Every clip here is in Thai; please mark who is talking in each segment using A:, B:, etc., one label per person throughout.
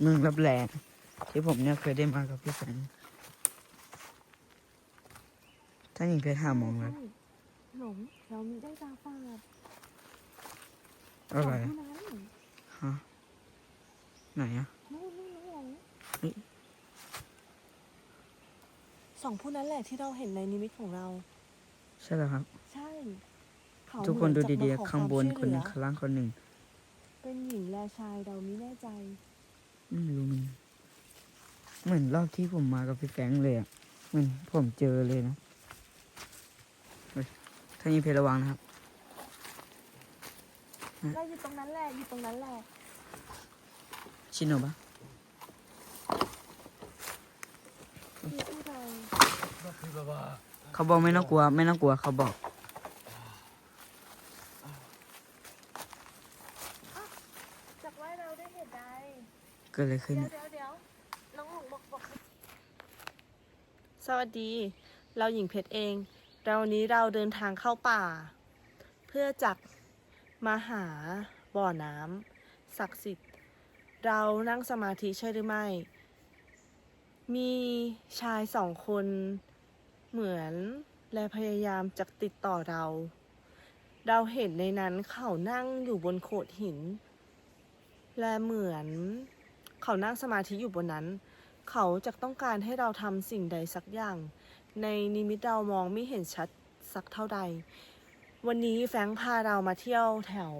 A: เมืองรับแลที่ผมเนี่ยเคยได้มากับพี่แฟนท่านหญิงเพชรหาหมองเลย
B: หลงเรามีได้ตาฝาด
A: อะไร
B: สงผู้นั้น
A: ฮะไหนอะ
B: นู่นนู่นน้องหลง
A: เฮ้ย
B: สองผู้นั้นแหละที่เราเห็นในนิมิตของเรา
A: ใช่แล้วครับ
B: ใช่เขา
A: ทุกคนดู
B: เหมือ
A: ดี
B: จะม
A: ๆข้างบน
B: ขอ
A: คนหนึ่ง
B: วามช่วยเหลือ
A: ข้างล่างคนหนึ่ง
B: เป็นหญิงและชายเราไม่แน่ใจ
A: ไม่รู้มัน เหมือนรอบที่ผมมากับพี่แฟรงค์เลยอะเหมือนผมเจอเลยนะเฮ้ยท่านหญิงเพชรระวังนะครับ
B: เราอยู่ตรงนั้นแหละอยู่ตรงนั้นแหละ
A: ชินโนบะ
B: ที่ที่เรา
A: เขาบอกไม่ต้องกลัว ไม่ต้องกลัวเขาบอก
B: จากว่าเราได้เห็นใด
A: เกิดอะไรขึ้น
B: เดี๋ยว
A: เดี๋
B: ยวเดี๋ยวน้องหลงบอกบอกสวัสดี เราหญิงเพชรเอง เราวันนี้เราเดินทางเข้าป่า เพื่อจักมาหาบ่อน้ำศักดิ์สิทธิ์ เรานั่งสมาธิใช่หรือไม่ มีชายสองคนเหมือนและพยายามจะติดต่อเรา เราเห็นในนั้นเขานั่งอยู่บนโขดหิน และเหมือน เขานั่งสมาธิอยู่บนนั้น เขาจะต้องการให้เราทำสิ่งใดสักอย่าง ในนิมิตเรามองไม่เห็นชัดสักเท่าใด วันนี้แฟรงค์พาเรามาเที่ยวแถว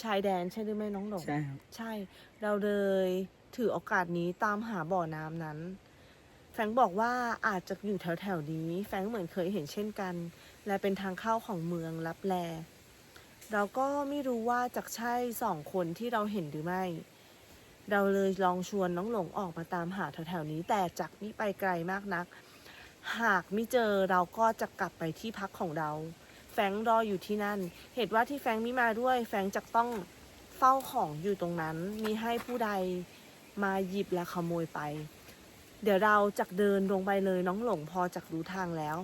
B: ชายแดนใช่หรือไม่น้องหลง
A: ใช่ครับ
B: ใช่ เราเลยถือโอกาสนี้ตามหาบ่อน้ำนั้น แฟรงค์บอกว่าอาจจะอยู่แถวแถวๆนี้ แฟรงค์เหมือนเคยเห็นเช่นกัน และเป็นทางเข้าของเมืองลับแล เราก็ไม่รู้ว่าจะใช่สองคนที่เราเห็นหรือไม่ เราเลยลองชวนน้องหลงออกมาตามหาแถวๆนี้ แต่จากนี้ไปไกลมากนัก หากไม่เจอเราก็จะกลับไปที่พักของเรา แฟรงค์รออยู่ที่นั่น เหตุว่าที่แฟรงค์ไม่มาด้วย แฟรงค์จะต้องเฝ้าของอยู่ตรงนั้น มีให้ผู้ใดมาหยิบและขโมยไป เดี๋ยวเราจะเดินลงไปเลยน้องหลงพอจะรู้ทางแล้ว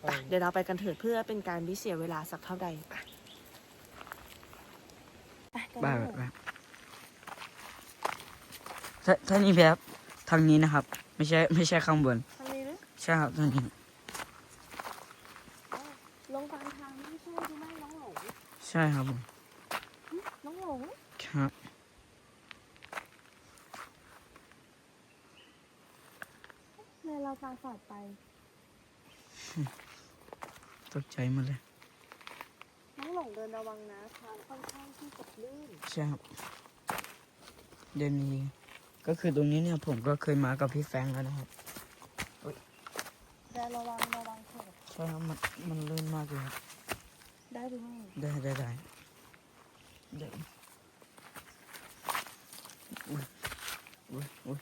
B: ไปเดี๋ยวเราไปกันเถิดเพื่อเป็นการไม่เสียเวลาสักเท่าใดไปไปกัน
A: บ้า
B: น้องหลง
A: บ้า ท่าท่านหญิงเพชรครับทางนี้นะครับ ไม่ใช่ไม่ใช่ข้างบน
B: ทางนี้หรือ
A: ใช่ครับท่านหญิง
B: อ๋อลงตามทางไม่ใช่หรือไม่น้องหลง
A: ใช่ครับผม
B: หึน้องหลง
A: ครับ
B: เลยเราตาฝาดไป
A: ตกใจหมดเลย
B: น้องหลงเดินระวังนะทางค่อนข้างที่จะลื่น
A: ใช่ครับ เดือนนี้ ก็คือตรงนี้เนี่ยผมก็เคยมากับพี่แฟรงค์แล้วนะครับ
B: เดินระวังระวังเถิด
A: ใช่ครับมันมันลื่นมากเลยครับ
B: ได้หรือไม่
A: ได้ได้ได้เดี๋ยวอุ้ยอุ้ยอุ้ย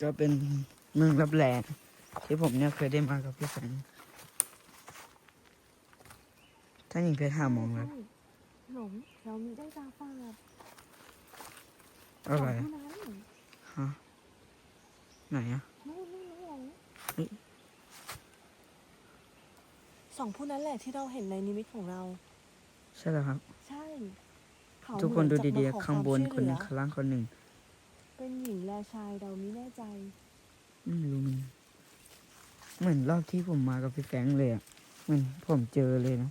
A: ก็เป็นเมืองรับแลที่ผมเนี่ยเคยได้มากับพี่แฟรงค์ ท่านหญิงเพชรหาหมองเลย
B: หลงเรามีได้ตาฝาด
A: อะไร
B: สง
A: อะ
B: ผู้นั้น
A: ฮะไหนอะ
B: นู่นนู่นน้องหลง
A: เฮ้ย
B: สองผู้นั้นแหละที่เราเห็นในนิมิตของเรา
A: ใช่แล้วครับ
B: ใช่เขา
A: ทุกคนดู
B: เหมือ
A: ดี
B: จะม
A: ๆข้างบน
B: ขอ
A: คนหนึ่ง
B: วามช่วยเหลือ
A: ข้างล่างคนหนึ่ง
B: เป็นหญิงและชายเราไม่แน่ใจ
A: ไม่รู้มันเหมือนรอบที่ผมมากับพี่แฟรงค์เลยอะเหมือนผมเจอเลยนะ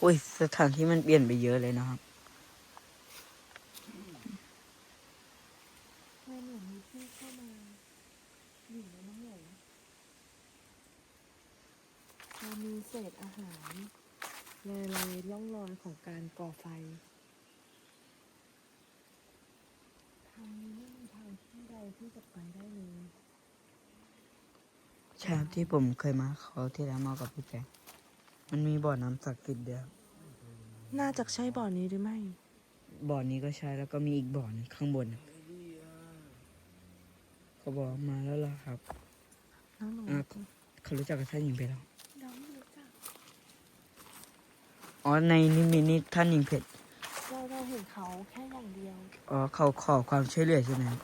A: โอ้ยสถานที่มันเปลี่ยนไปเยอะเลยนะครับ
B: แม่เหมือนมีผู้เข้ามาหญิงและน้องหลงเรามีเศษอาหารเลยเลยร่องรอยของการก่อไฟทางนี้ไม่มีทางที่ใดที่จะไปได้เลย
A: ใช่ครับที่ผมเคยมาเขาวที่แล้วมากับพี่แฟรงค์ มันมีบ่อน้ำศักดิ์สิทธิ์เดียว
B: ใน่าจะใช่บ่อนี้หรือไม่
A: บ่อนี้ก็ใช่แล้วก็มีอีกบ่อหนึงข้างบนนะเขาบอกมาแล้วล่ะครับ
B: น้องหลง
A: อะเขารู้จักกับท่านหญิงเพชรแล้ว
B: เราไม่รู้จัก
A: อ๋อในนิมิตนี้ท่านหญิงเพชร
B: เราเราเห็นเขาแค่อย่างเดียว
A: อ๋อเขาขอความช่วยเหลือใช่ไหมครับ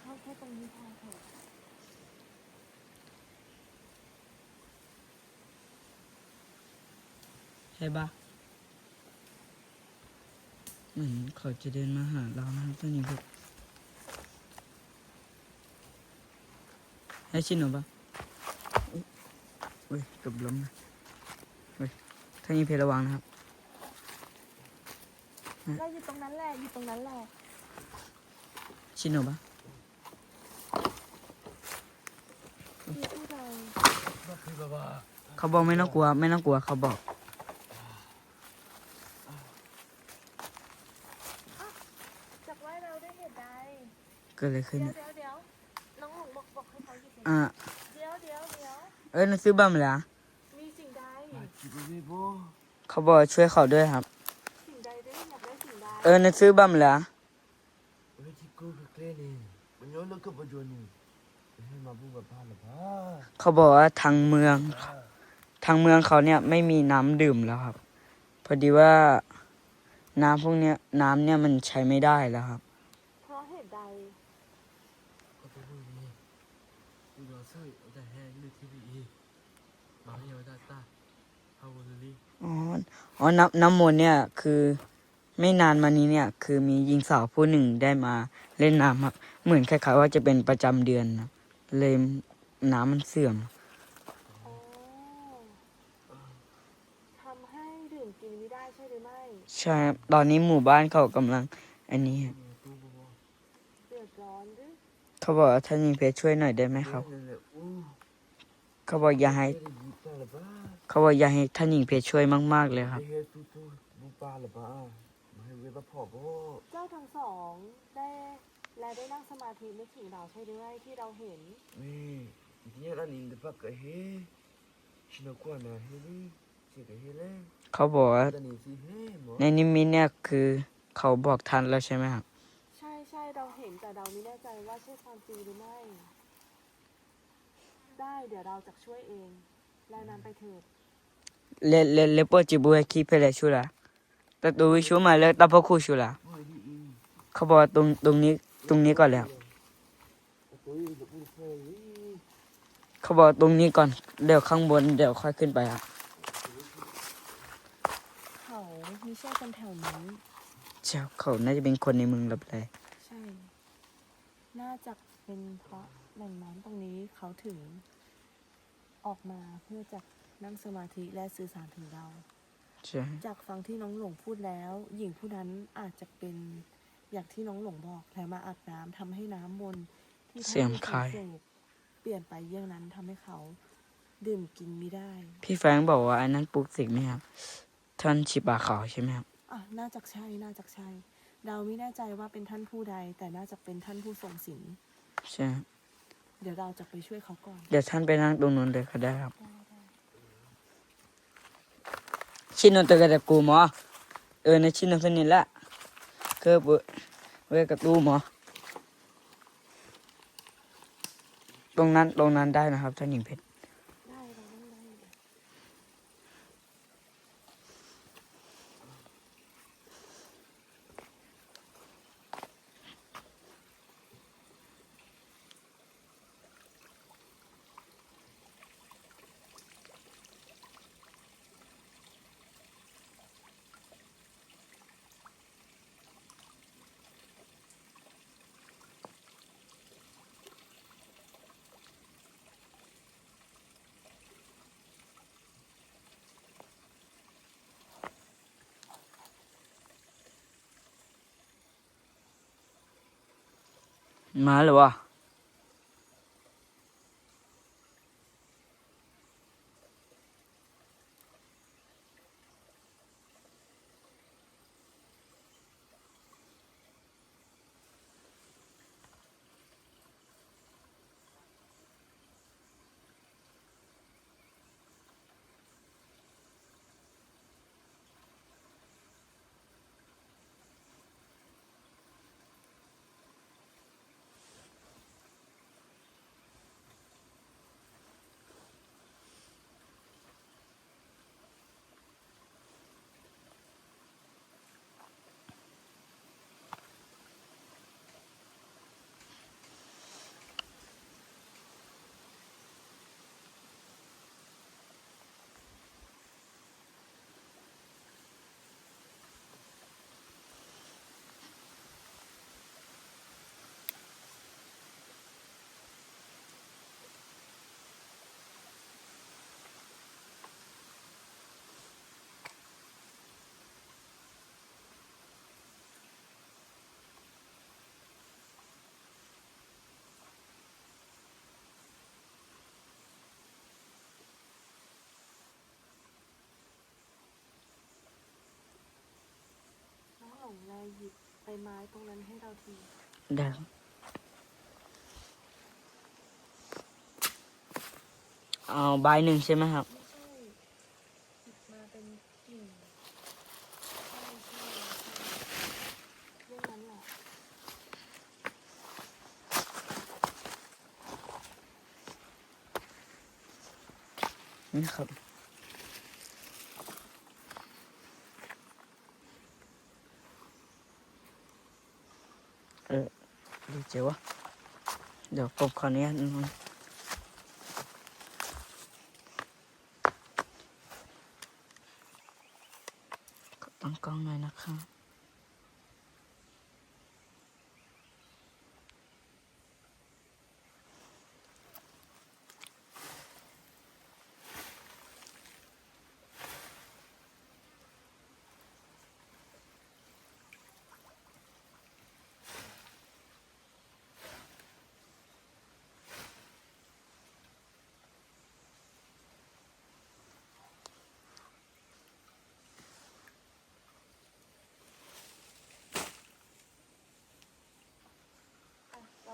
B: เข้าแค่ตรงนี้พอเถอะ
A: ใช่ปะเหมือนเขาจะเดินมาหาเรานะครับท่านหญิงเพชรให้ชินหรอปะอุ๊ยเว้ยเกับล้มนะเว้ยท่านหญิงเพชรระวังนะครับ
B: เราอยู่ตรงนั้นแหละ อยู่ตรงนั้นแหละ
A: ชินหรอปะ
B: ที่ที่เรา
A: เขาบอกไม่ต้องกลัว ไม่ต้องกลัวเขาบอก
B: จากว่าเราได้เหตุใด
A: เกิดอะไรขึ้น
B: เดี๋ยว
A: เนี่ย
B: เดี๋ยวเดี๋ยวน้องหลงบอกบอกให้เขาหยุดสิ
A: อะ
B: เดี๋ยวเดี๋ยวเดี๋ยว
A: เอ้ยนักซื้อบ้ามาแล้ว
B: มีสิ่งใด
A: เขาบอกช่วยเขาด้วยครับ
B: สิ่งใดได้อยากได้สิ่งใด
A: เออนักซื้อบ้ามาแล้ว
C: Ôi chị cô cực lên nè Mình nhớ nó cứ vào chuồn nè Thế mà bu gặp ba là ba
A: เขาบอกว่าทางเมือง ทางเมืองเขาเนี่ยไม่มีน้ำดื่มแล้วครับ พอดีว่าน้ำพวกเนี้ยน้ำเนี่ยมันใช้ไม่ได้แล้วครับ อ๋ออ๋อน้ำน้ำมนต์เนี่ยคือไม่นานมานี้เนี่ย คือมีหญิงสาวผู้หนึ่งได้มาเล่นน้ำครับเหมือนคล้ายๆว่าจะเป็นประจำเดือนนะเลยน้ำมันเสื่อม
B: อ๋อทำให้ดื่มกินไม่ได้ใช่หรือไม่
A: ใช่ครับตอนนี้หมู่บ้านเขากำลัง อันนี้ครับ
C: Tu bò bò
B: เดือดร้อนหรือ
A: เขาบอกว่าท่านยิงเพชรช่วยหน่อยได้ไหมครับ
C: Đây là u
A: เขาบอกอย่าให้
C: Đây là gì ba là ba
A: เขาบอกอย่าให้ท่านหญิงเพชรช่วยมาก ๆ เลยครับ
C: Đây là tu tu Bu ba là ba Mà hay với bác phỏ bó
B: เจ้าทั้งสองได้และได้นั่งสมาธินึกถึงเราใช่หรือไม่ที่เราเห็น
C: Nè Chị nhớ là nhìn được bác cái hê Chị nó qua nè hê đi Chị cái hê lên
A: เขาบอกว่า
C: Ta nhìn chị hê mà
A: ในนิมิตเนี่ยคือเขาบอกท่านแล้วใช่ไหมครับ
B: ใช่ใช่เราเห็นแต่เราไม่แน่ใจว่าใช่ความจริงหรือไม่ ได้เดี๋ยวเราจะช่วยเองรายนำไปเถิด
A: เลเลเลปจิบุให้คีเพลชูละแต่ตัววิชูมาแล้วตาพอคู่ชูละเขาบอกตรงตรงนี้ตรงนี้ก่อนแล้ว เขาบอกตรงนี้ก่อน เดี๋ยวข้างบนเดี๋ยวค่อยขึ้นไปครับ
B: เขาม่ใช่คนแถวนี้
A: เจ้าเขาน่าจะเป็นคนในเมืองลับแล
B: ใช่ น่าจะเป็นเพราะแหล่งน้ำตรงนี้เขาถึง ออกมาเพื่อจะ นั่งสมาธิและสื่อสารถึงเรา
A: ใช่
B: จากฟังที่น้องหลงพูดแล้ว หญิงผู้นั้นอาจจะเป็นอย่างที่น้องหลงบอกและมาอาบน้ำทำให้น้ำมนต์ที่ท่าน
A: เสียม
B: มี
A: คาย
B: เสกเปลี่ยนไปเยี่ยงนั้นทำให้เขา ดื่มกินไม่ได้
A: พี่แฟรงค์บอกว่าอันนั้นปลุกเสกไหมครับ ท่านชิบาขาวใช่ไหมครับ
B: อะน่าจะใช่ น่าจะใช่ เราไม่แน่ใจว่าเป็นท่านผู้ใด แต่น่าจะเป็นท่านผู้ทรงศีล
A: ใช่ครับ
B: เดี๋ยวเราจะไปช่วยเขาก่อน
A: เดี๋ยวท่านไปนั่งตรงนู้นเลยก็ได้ครับ
B: ได้ได้
A: ชินนตกระกูหมอเออในชินนสนิทละคือบเวกระตูหมอตรงนั้นตรงนั้นได้นะครับท่านหญิงเพชร มา
B: ไม้ตรงนั้นให้เราที
A: ได้เอาใบหนึ่งใช่ไหมครับ
B: ไม่ใช่หยิบมาเป็นกิ่งใช่ใช่ใช่เรื่องนั้นแหละ
A: นี่ครับ เออดีเจ๋วะเดี๋ยวกบขออนุญาตนอนขอตั้งกล้องหน่อยนะครับ
B: อะ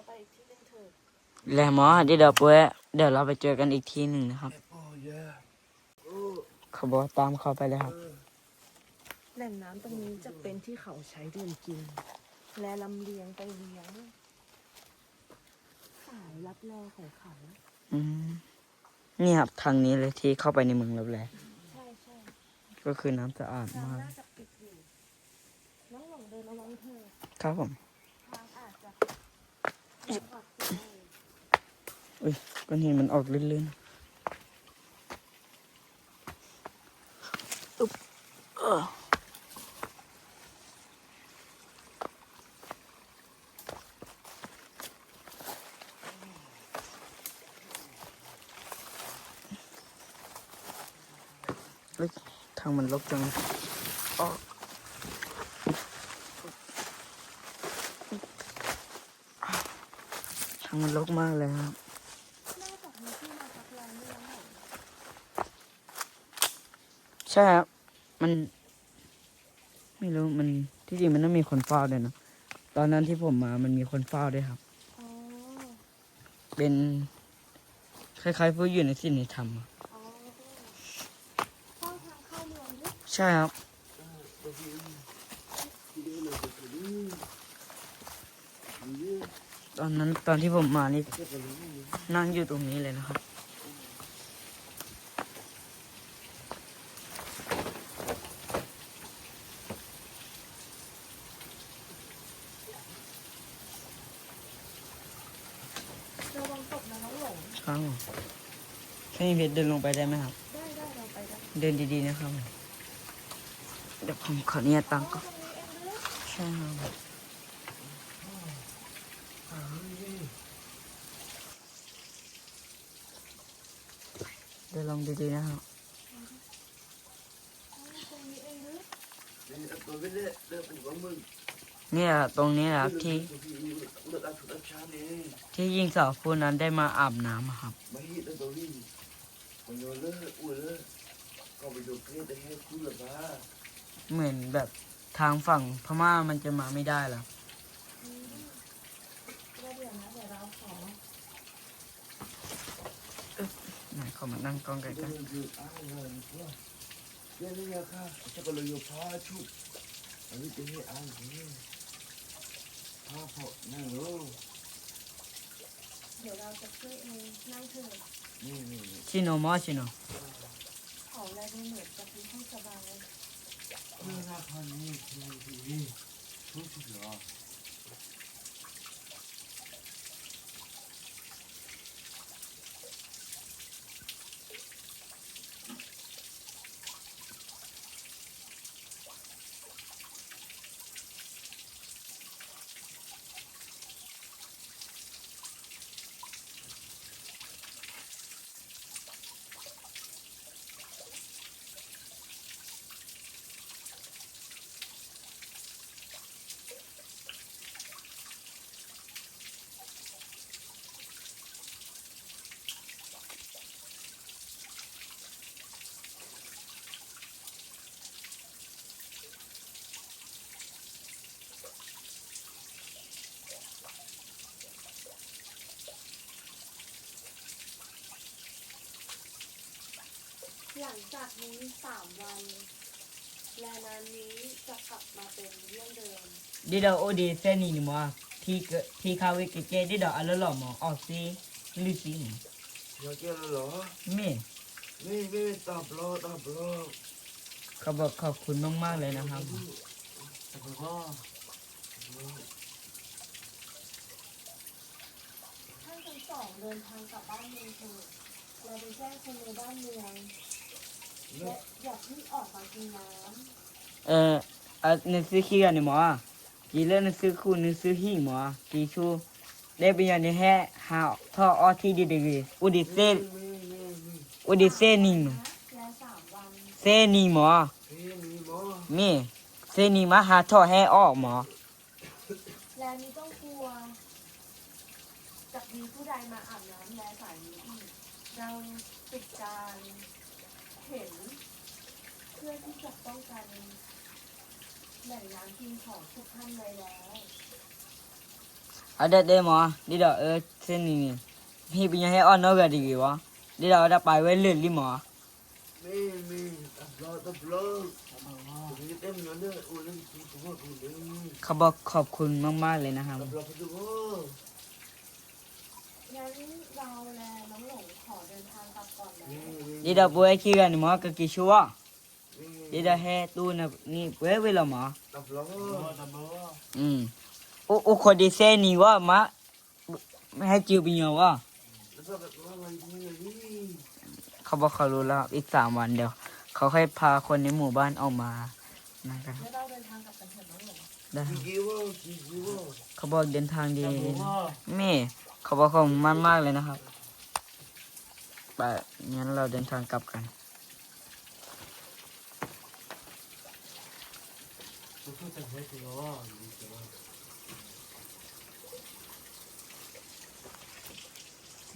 B: ไปอีกที่หนึงเถอะ
A: แหละหมอเดี๋ยวเดี๋ยวปุ๊ยเดี๋ยวเราไปเจอกันอีกทีหนึ่งนะครับ
C: โอ้ยโอ้
A: เขาบอกว่าตามเขาไปเลยครับ
B: แหล่งน้ำตรงนี้จะเป็นที่เขาใช้ดื่มกิน และลำเลียงไปเลี้ยงสายรับแลของเขา
A: อืมนี่ครับทางนี้เลยที่เข้าไปในเมืองลับแล
B: ใช่ใช่
A: ก็คือน้ำสะอาด
B: ทาง
A: มาก
B: น่าจะปิดอยู่น้องหลงเดินระวังเถอะ
A: ครับผม
B: ทางอาจจะมีขวดได้
A: อุ้ยก้อนหินมันออกลื่นๆอุ๊บเออเฮ้ยทางมันลกจังเลยอ้อทาง มันลกมากเลยครับใช่ครับ มัน ไม่รู้ มัน ที่จริงมันต้องมีคนเฝ้าด้วยนะ ตอนนั้นที่ผมมา มันมีคนเฝ้าด้วยครับ เป็น คล้ายๆผู้อยู่ในสิ่งในธรรมอะ
B: อ๋อเข้าทางเข้าเมืองด้วย
A: ใช่ครับ อนนั้นตอนที่ผมมานี่นั่งอยู่ตรงนี้เลยนะครับ
B: ระวังตกนะน้องหลง
A: ครับผมแค่นี้เพชรเดินลงไปได้ไหมครับ
B: ได้ได้เราไปได้
A: เดินดีๆนะครับผมเดี๋ยวผมขอเนี่ยตังค์ก่อน
B: ตรงนี้เองเลย
A: ใช่ครับ เดี๋ยวลองดีๆนะครับ
B: นี่ย
C: ต
A: รงนี้ครับที่ ที่ยิงสาวคูนั้นได้มาอาบน้ำครับ
C: เห
A: มือนแบบทางฝั่งพม่ามันจะมาไม่ได้แล้ว
B: แล้วเดี๋ยวนะเดี๋ยวเราขอ
A: ไหน เขามานั่งกล้องก
C: ก็
A: ล้
C: เลยอยู่อ้าวเลยว่าเรื่องนี้ค่ะจะก็เลยอยู่พาชุดอันนี้จะให้อ่านเองพาพ่อนั่งรู้
B: เดี๋ยวเราจะช่วยเองนั่งเถอะ
A: ชิโนมอชิโน
B: ขาแรกไม่เหมือนจะมีให้สบาย
C: เมื่อราคานี้คือดีรู้สึกเหรอัง
B: จากนี้สามวันและน้นนี้จะกลับมาเป็นเรื่องเดิม
A: ดิดอโอเดเซนีนี่มัวที่เกที่คาเวเกเกดิด
C: อ
A: อัลลอมอออกซีลิซีนี่
C: อยากกิอแล้วเหอ
A: เม่
C: ไม่ไม่ตับรอตับรอ
A: เขาบอกขอบคุณมากๆเลยนะครับ
C: ตับรอ
B: ท่านทั้งสองเดินทางกลับบ้านเมืองเถิเราไปแจ้งคนในบ้านเมือง แอ่าเออกนน้เซื้อขี้กันนี่หมอกีเล่นใน
A: ซื้อคู่ในซื้อหี่หมอกีชูได้เป็นอย่างนี้แห่หาท่ออ้อที่ดี
C: ดีอุดิเซอุ
A: ดิเซนิงำ
B: และสามวัน
A: เซนี
C: หมอมีเซนีมา
A: หาท่อแห่อ้อหมอ
B: แล้วนี้ต้องกลัวจากมีผู้ใดมาอาบน้ำและสายนี้อีกเราติดการเห็น พื่อที่จะต้องการแบ่งน้ำกินของทุกท่านเลยแล้ว
A: เอาเด็ดเดมอดีดอเออเส้นนี้นี่พี่ปัญญาให้อ่
C: อนนอกกันดีวะดีดอได้ไปไว้เลื่อนลิมอไม่ไม่ตับล้อตับล้
A: เขาบอกขอบคุณมากมากเลยนะครับ
B: งั้นเราแลน้องหลงขอเดินทางกลับก่อนนะ
C: ดีดอบุ้ยขี้
A: กันมอกะกิชัวะมะไม่ให้จิวปิญญาวะ
C: แล้วก็แบบว่ามันนี่นี่
A: เขาบอกเขารู้แล้วอีกสามวันเดี๋ยว เขาค่อยพาคนในหมู่บ้านออกมานะครับ
B: แล้วเราเดินทางกลับกันเถอะน้องหลง
A: ได้
C: กี่กี่ว่ากี่กี่ว่า
A: เขาบอกเดินทางดีแม่เขาบอกเขามันมากเลยนะครับไปงั้นเราเดินทางกลับกัน
C: ผ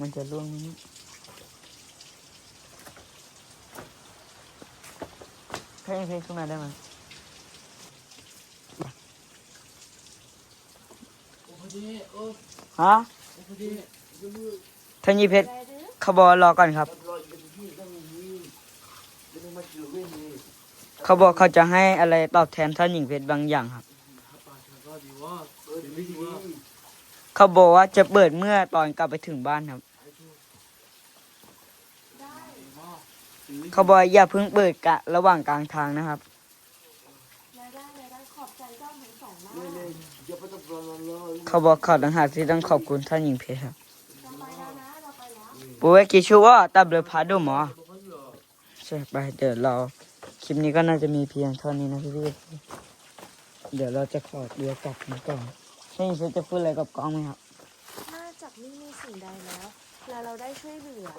C: มั
A: นจะล่วงนี่ยเพ่งเพ่งขึ้นมาได้ไหม
C: โอ้พอดีโอ้
A: ฮะ
C: พอดีจะมือ
A: ทนยีเพชรขบอรอก่อนครับ
C: ตับรอจะพี่ต้องมีจะต้องมาเจอเว้ยนี่
A: เขาบอกเขาจะให้อะไรตอบแทนท่านหญิงเพชรบางอย่างครับ
C: ก็ดีว่าเออดีว่า
A: เขาบอกว่าจะเปิดเมื่อตอนกลับไปถึงบ้านครับ
B: ได้
A: เขาบอกอย่าเพิ่งเปิดกะระหว่างกลางทางนะครับ
B: แลได้แลได้ขอบใจเจ้าทั้งสองมาก
C: เนี่ยเนี่ยอย่าไปตับรอรอ
A: เขาบอกเขาต่างหากที่ต้องขอบคุณท่านหญิงเพชรครับ
B: เราไปแล้วนะเราไปแล้ว
A: ปูเวกิชูว่าตับเลยพาดูหมอใช่ไปเดี๋ยวเรา คลิปนี้ก็น่าจะมีเพียงเท่านี้นะพี่พี่เดี๋ยวเราจะขอเดียวกลับมาก่อนท่านหญิงเพชรจะพูดอะไรกับกล้องไหมครับ
B: น่าจากไม่มีสิ่งใดแล้ว และเราได้ช่วยเหลือ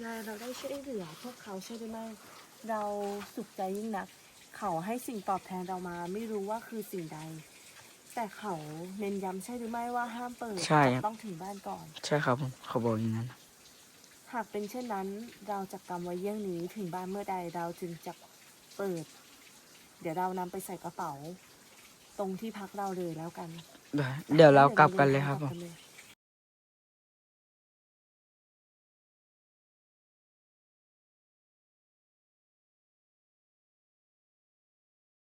B: และเราได้ช่วยเหลือพวกเขาใช่หรือไม่เราสุขใจยิ่งนัก เขาให้สิ่งตอบแทนเรามา ไม่รู้ว่าคือสิ่งใด แต่เขาเน้นย้ำใช่หรือไม่ว่าห้ามเปิด
A: ใช่ครับ
B: ต้องถึงบ้านก่อน
A: ใช่ครับผมเขาบอกอย่างนั้น
B: หากเป็นเช่นนั้นเราจะกำไว้เยี่ยงนี้ถึงบ้านเมื่อใดเราจึงจะเปิด เดี๋ยวเรานำไปใส่กระเป๋า ตรงที่พักเราเลยแล้วกัน
A: ได้ เดี๋ยวเรากลับกันเลยครับผม
B: กลับกั